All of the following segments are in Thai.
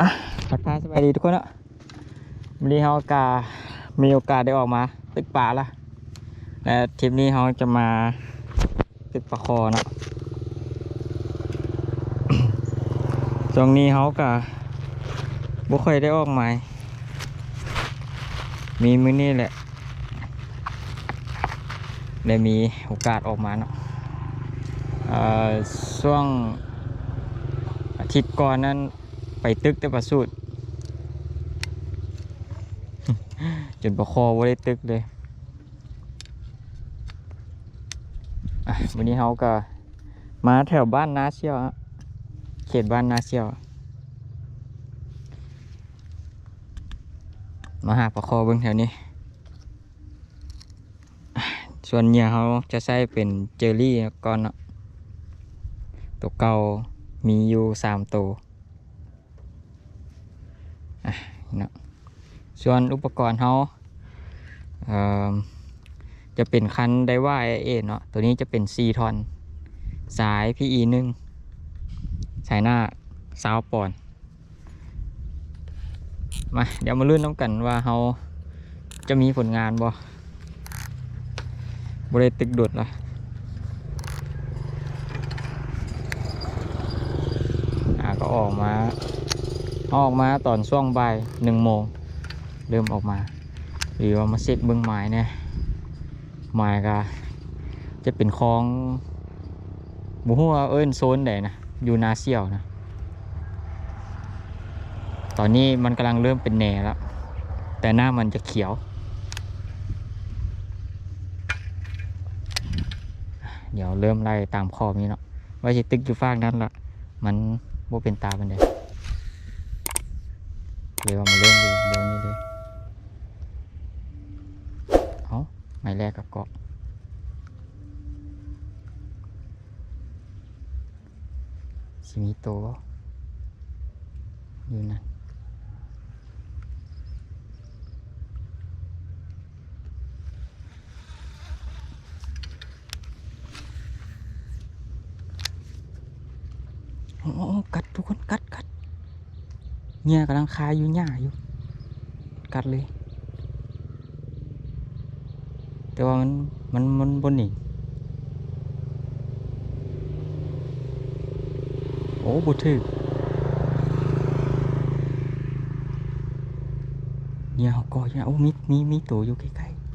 อะทักทายสบายดีทุกคนเนาะวันนี้เรากามีโอกาสได้ออกมา ตึกป่าละและทริปนี้เราจะมาตึกปลาคอเนาะช่วงนี้เขาก็บ่ค่อยได้ออกมามีมือนี้แหละได้มีโอกาสออกมาเนาะช่วงอาทิตย์ก่อนนั้น ไปตึกแต่ประสูตรจนประคอว่าได้ตึกเลยวันนี้เขาก็มาแถวบ้านนาเชียวเขตบ้านนาเชียว มาหาประคอเบิ่งแถวนี้ ส่วนเหยื่อเขาจะใช้เป็นเจอรี่ก่อนเนาะตัวเก่ามีอยู่สามตัวอะเนะส่วนอุปกรณ์เขาเจะเป็นคันไดว่าเอเนาะตัวนี้จะเป็นซีทอน สาย PE หนึ่งสายหน้าซาวปอนมาเดี๋ยวมาลื่นน้ำกันว่าเขาจะมีผลงานบ่บริตึกดุดละอ่าก็ออกมา ออกมาตอนช่วงบ่ายหนึ่งโมงเริ่มออกมาหรือว่ามาเช็คเบื้องไม้เนี่ยไม้ก็จะเป็นคลองบุหัวเอิ้นโซนไหนนะอยู่นาเซียวนะตอนนี้มันกำลังเริ่มเป็นแหน่แล้ว แต่หน้ามันจะเขียว เดี๋ยวเริ่มไล่ตามขอบนี้เนาะว่าจะตึกอยู่ฟากนั้นละมันโบเป็นตาเป็นเดย เลยว่ามาเริ่มดูเดี๋ยวนี้เลยเอาไม้แรกกับเกาะสิมีโตวอยู่นั่นโอ้โอ้กัดทุกคนกัดกัด เนี่ยกำลังคายอยู่หญ้าอยู่ กัดเลย แต่ว่ามันมันมันบนหนีโอ้บุถือเนี่ยเขาก่ออยู่นะโอ้มีมีมีตัวอยู่ใกล้ๆ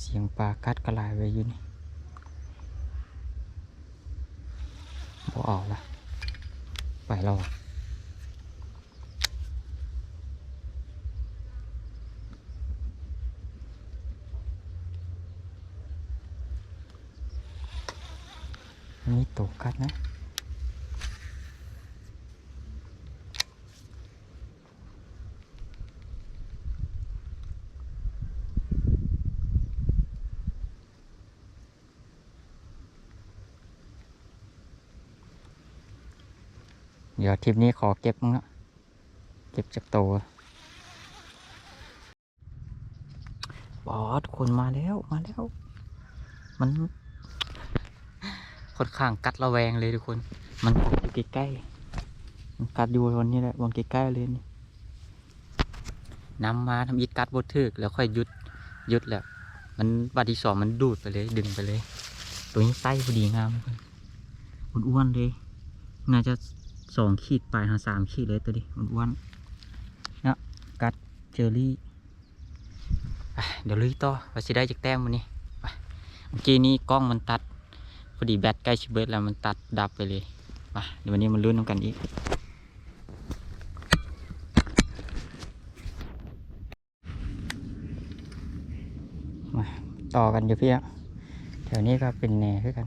เสียงปลากัดกระลายไว้อยู่นี่บ่ออกละไปแล้วอะมีตัวกัดนะ เดี๋ยวทริปนี้ขอเก็บมั้งละเก็บจากตัวบอสคนมาแล้วมาแล้ว มันค่อนข้างกัดระแวงเลยทุกคน มันกัดอยู่ใกล้ๆมันกัดอยู่บนนี้แหละบนใกล้ๆเลยนี่นำมาทำอีกกัดบดทึกแล้วค่อยยุดยุดแหล้วมันบัดที่สองมันดูดไปเลยดึงไปเลย ตัวนี้ไส้พอดีงามอ้วนๆเลย น่าจะ สองขีดไปหาสามขีดเลยตัวดิอ้วนๆเนี่ยกัดเจอรี่เดี๋ยวลุยต่อว่าสิได้จากแต้มวันนี้เมื่อกี้นี้กล้องมันตัดพอดีแบตใกล้ชิเบิร์ดแล้วมันตัดดับไปเลยมาเดี๋ยววันนี้มันลุ้นน้ำกันอีกมาต่อกันอยู่พี่อะแถวนี้ก็เป็นแน่คือกัน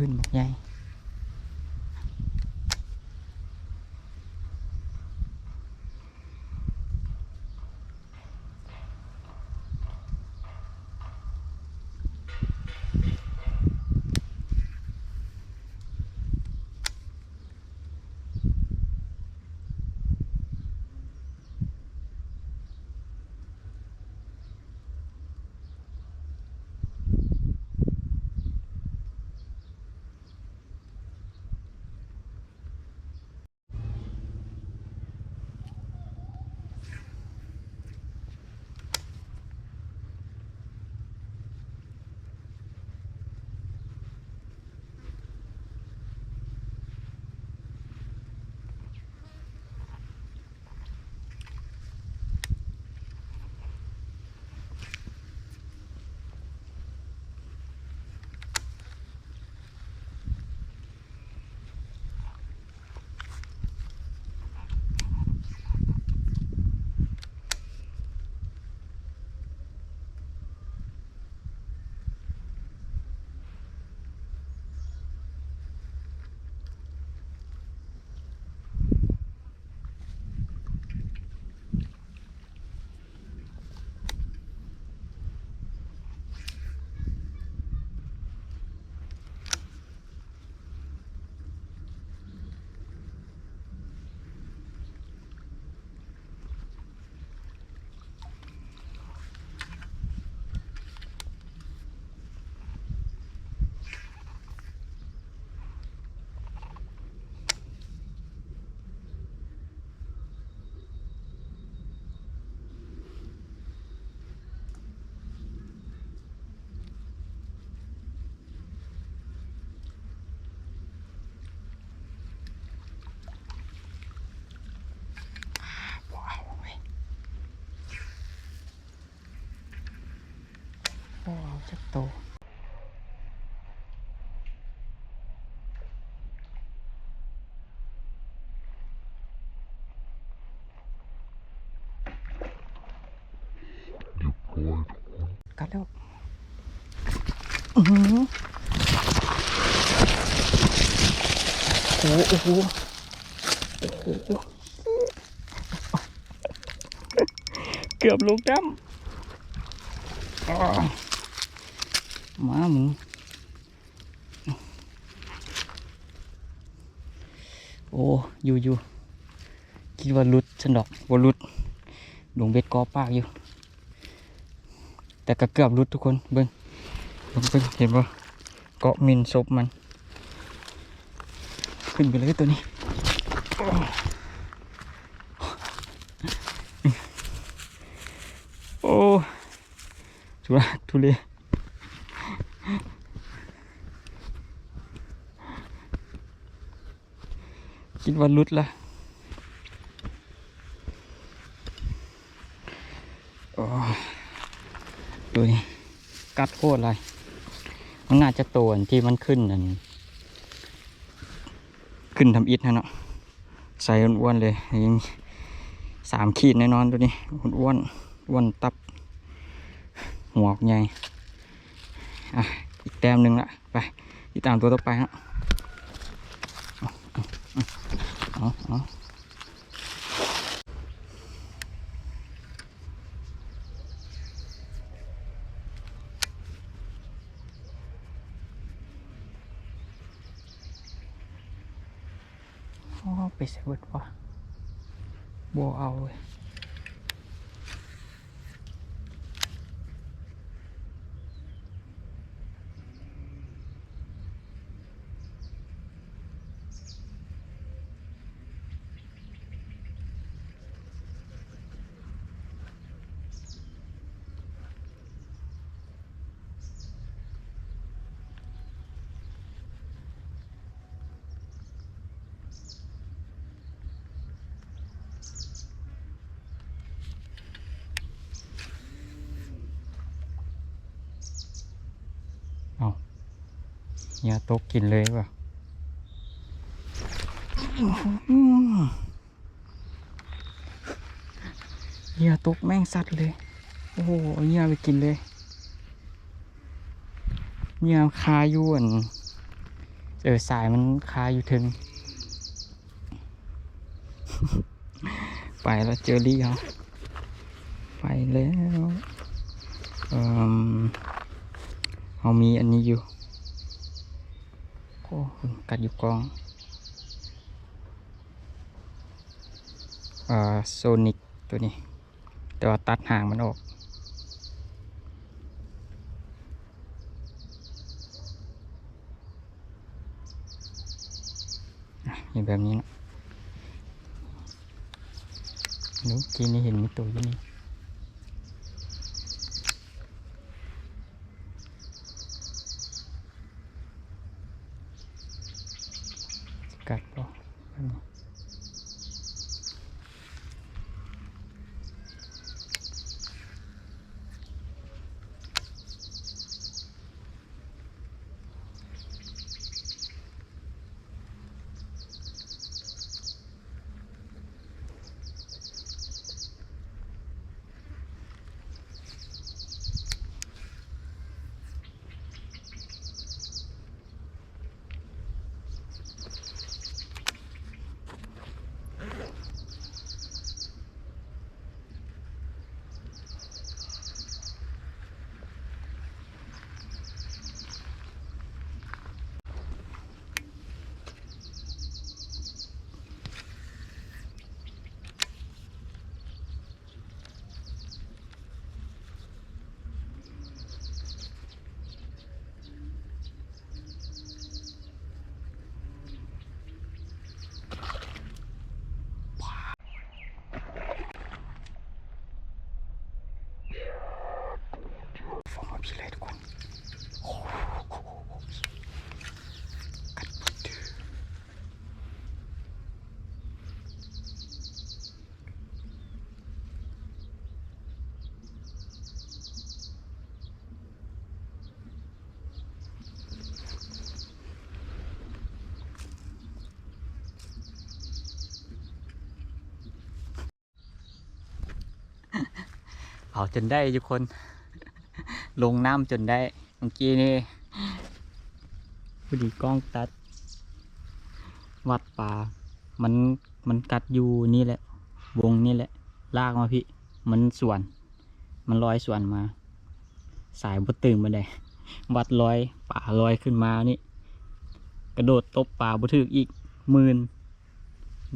พื้นบั ว้าวจักโตกัดแล้วอือ หมาหมึงโอ้อยู่อยู่คิดว่าลุดฉันดอกว่าลุดดงเบ็ดกอปากอยู่ แต่ก็เกือบลุดทุกคนเบิ้งเบิ้งเบิ้งเห็นปะเกาะมินซบมัน ขึ้นไปเลยตัวนี้โอ้ทุระทุเล คิดว่าลุดละโอ้ดูกัดโคตรเลยมันน่าจะโตอันที่มันขึ้นนั่นขึ้นทำอิฐนะเนาะใส่อ้วนๆเลยยังสามขีดแน่นอนตัวนี้อ้วนๆอ้วนตับหัวใหญ่อะอีกแต้มหนึ่งละไปติดตามตัวต่อไปฮะ เอาเอาเอาเยเบิดวะบัวเอาเว้ยอย่าตกกินเลยว่ะอย่าตกแม่งสัตว์เลย โอ้โหเหย่าไปกินเลยเหย่าคาอยวนเออสายมันคาอยู่ถึง ไปแล้วเจอรี่เขาไปแล้ว เอ่มเขามีอันนี้อยู่ อ้กัดอยู่กองอ่าโซนิกตัวนี้ แต่ว่าตัดห่างมันออกอย่างแบบนี้นะดูทีนี้เห็นมีตัวอยู่นี่ กัดป่ะแบบนี้ฟอร์มมาพี่เลยทุกคนโอ้โหกัดปดดื้อ เอาจนได้ทุกคน ลงน้ำจนได้เมื่อกี้นี่พอดีกล้องตัด วัดป่า มันมันกัดอยู่นี่แหละ วงนี่แหละ ลากมาพี่ มันส่วน มันลอยส่วนมา สายบดตึงมาได้ วัดลอยป่าลอยขึ้นมานี่ กระโดดตบป่าบถึกอีกหมื่น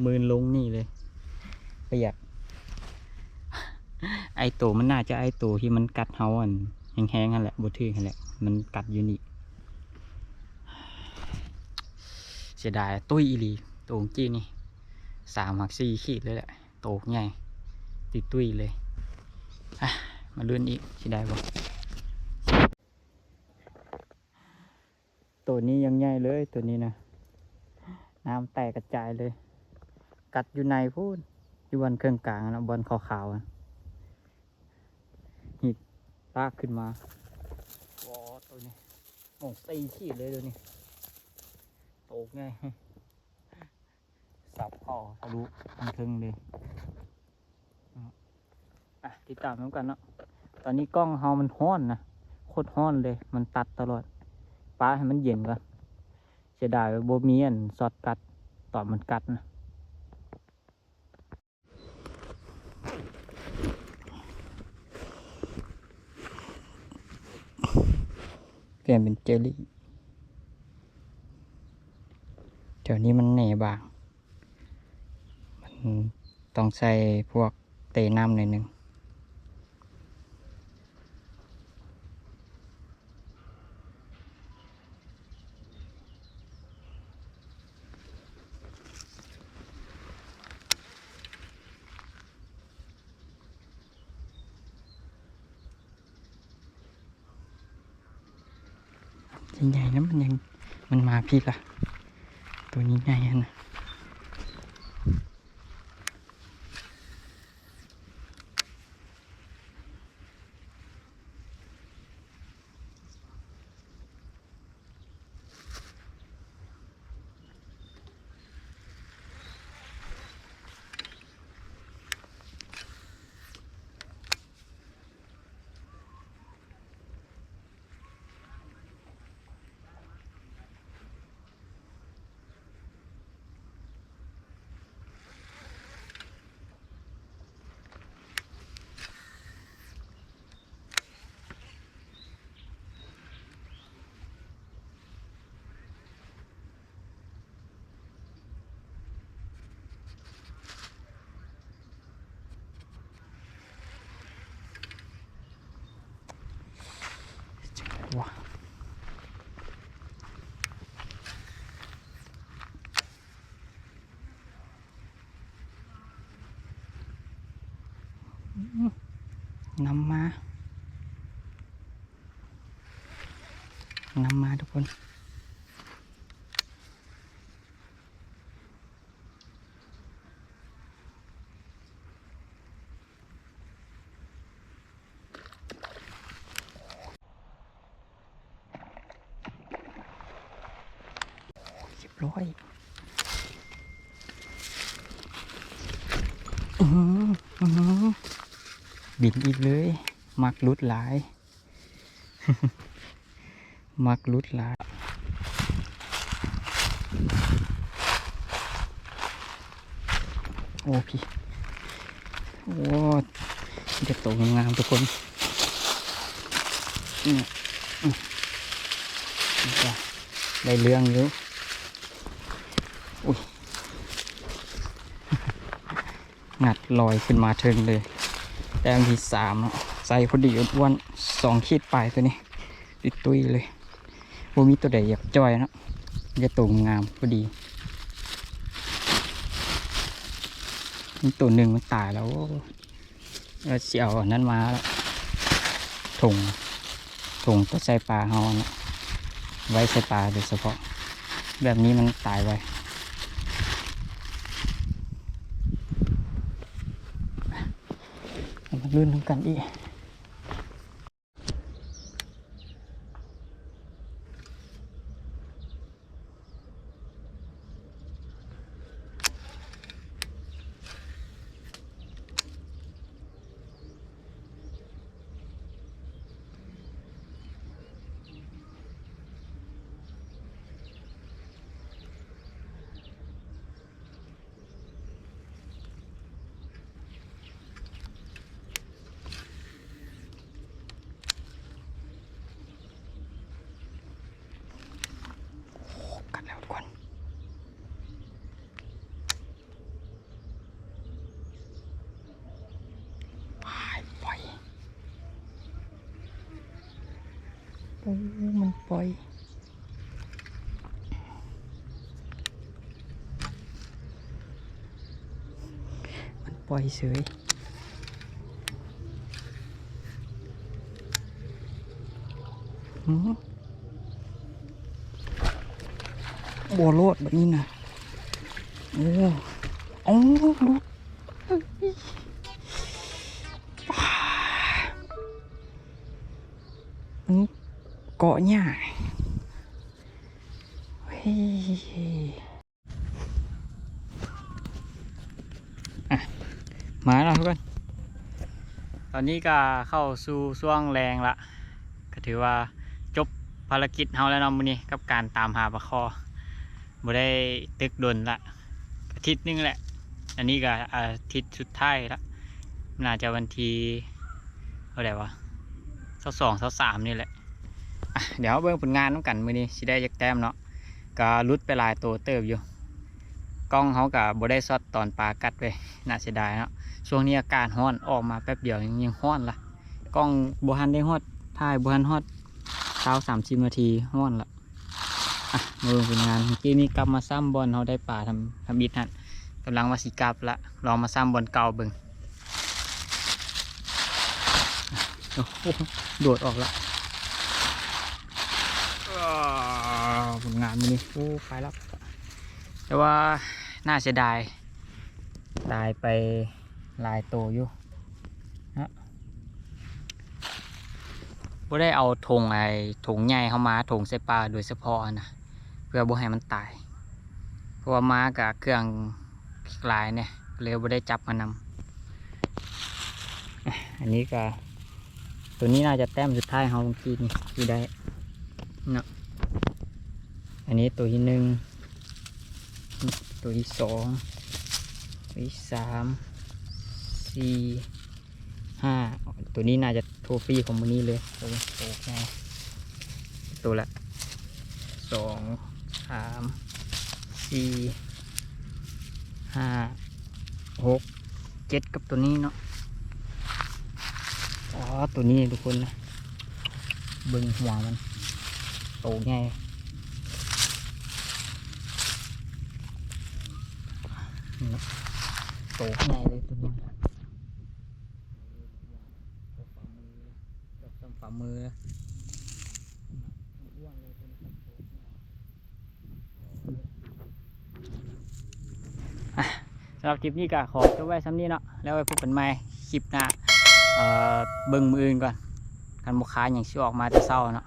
หมื่นลงนี่เลยประหยัด ตัวมันน่าจะไอตัวที่มันกัดเฮาอันแห้งๆนั่นแหละบถือนั่นแหละ มันกัดอยู่นี่เสียดายตุ้ยอีหลีตัวจีนี่สามหักสี่ขีดเลยแหละโตใหญ่ติดตุ้ยเลยอะมาเลื่อนอีกเสียดายบ่ตัวนี้ยังใหญ่เลยตัวนี้นะน้ำแตกกระจายเลย กัดอยู่ในพูดอยู่บนเครื่องกลางนะบนขาวๆอะ ลากขึ้นมาว้ตัวนี้โอ้ตีขีดเลยตัวนี้ตกไงสับเข้าทะลุทั้งทึงเลยอะติดตามน้ำกันเนาะตอนนี้กล้องเฮามันห้อนนะโคตรห้อนเลย มันตัดตลอดป้าให้มันเย็นก่อนเสียดายโบมีอันสอดกัดตอนมันกัดนะ เปลี่ยนเป็นเจลลี่เดี๋ยวนี้มันแหน่บาง มันต้องใส่พวกเตน้ำหน่อยหนึ่ง ใหญ่ๆนะมันยังมันมาพี่ละตัวนี้ใหญ่นะ นำมานำมาทุกคน เรียบร้อยอื้อหืออื้อหือ บินอีกเลย มักลุดหลาย มักลุดหลาย โอ้พี่โอ้เด็กโตงามๆทุกคนเนี่ยอืมนี่ก็ได้เรื่องอยู่อุ้ยงัดลอยขึ้นมาเทิงเลย แต้มที่สามใส่พอดีอ้วนสองขีดปลายตัวนี้ติดตุ้ยเลยบ่มีตัวใดอยากจอยเนาะจะตรงงามพอดีมีตัวหนึ่งมันตายแล้วเราเสียวนั้นมาแล้วถุงถุงตัวใส่ปลาเฮานะไว้ใส่ปลาโดยเฉพาะ แบบนี้มันตายไวเอามา ลื่นทั้งกันอีก กันแล้วทุกคนไปปล่อยโอ้ มันปล่อย มันปล่อยเฉยหืมบัวโลดแบบนี้นะโอ้โอ้ลูกมัน เกาะหญ้าเฮ้ยอะมาแล้วทุกคน ตอนนี้ก็เข้าสู่ช่วงแรงละก็ถือว่าจบภารกิจเฮาแล้วเนาะมื้อนี้กับการตามหาปลาคอบ่ได้ตึกดนละอาทิตย์นึงแหละ อันนี้ก็อาทิตย์สุดท้ายละน่าจะวันที่เท่าไหร่วะเสาสองเสาสามนี่แหละ เดี๋ยวเบิ่งผลงานน้ำกันมือนี้สิได้จักแต้มเนาะก็รุดไปลายตัวเติบอยู่ กล้องเขากับบได้ซอดตอนปลากัดไปน่าเสียดายเนาะช่วงนี้อากาศร้อนออกมาแป๊บเดียวยังยังร้อนละกล้องบ่ทันได้ฮอดถ่ายบ่ทันฮอดเช้าสามสิบนาทีร้อนละอะมาดูผลงานเมื่อกี้นี้กลับมาซ้ำบอลเขาได้ป่าทำทำบิดฮะกำลังว่าสีกลับละลองมาซ้ำบอลเก่าเบิ่งอะโอ้โหโดดออกละอ้าวผล งานมันนี่โอ้ไปแล้วแต่ว่าน่าเสียดายตายไปหลายโตวอยู่ฮะบ่ได้เอาธงไอ้ธงใหญ่เข้ามาธงใส่ปลาโดยเฉพาะนะเพื่อบ่ให้มันตาย เพราะว่าม้ากับเครื่องหลายเนี่ยเลยบ่ได้จับมานำอะอันนี้ก็ตัวนี้น่าจะแต้มสุดท้ายเฮาเมื่อกี้นี่ที่ได้เนาะ อันนี้ตัวที่หนึ่งตัวที่สองตัวที่สามสี่ห้าตัวนี้น่าจะโทฟี่ของมันนี้เลยตัวนี้โตแค่ตัวละสองสามสี่ห้าหกเจ็ดกับตัวนี้เนาะอ๋อตัวนี้ทุกคนนะบึงหัวมันโตใหญ่ นี่เนาะโตใหญ่เลยตัวนี้มืออะสำหรับคลิปนี้ก็ขอจบไว้ซ้ำนี้เนาะแล้วไว้พบกันใหม่คลิปหน้าเอ่อเบิ่งมืออื่นก่อนกันบุคคาอย่างชิออกมาจะเศร้าเนาะ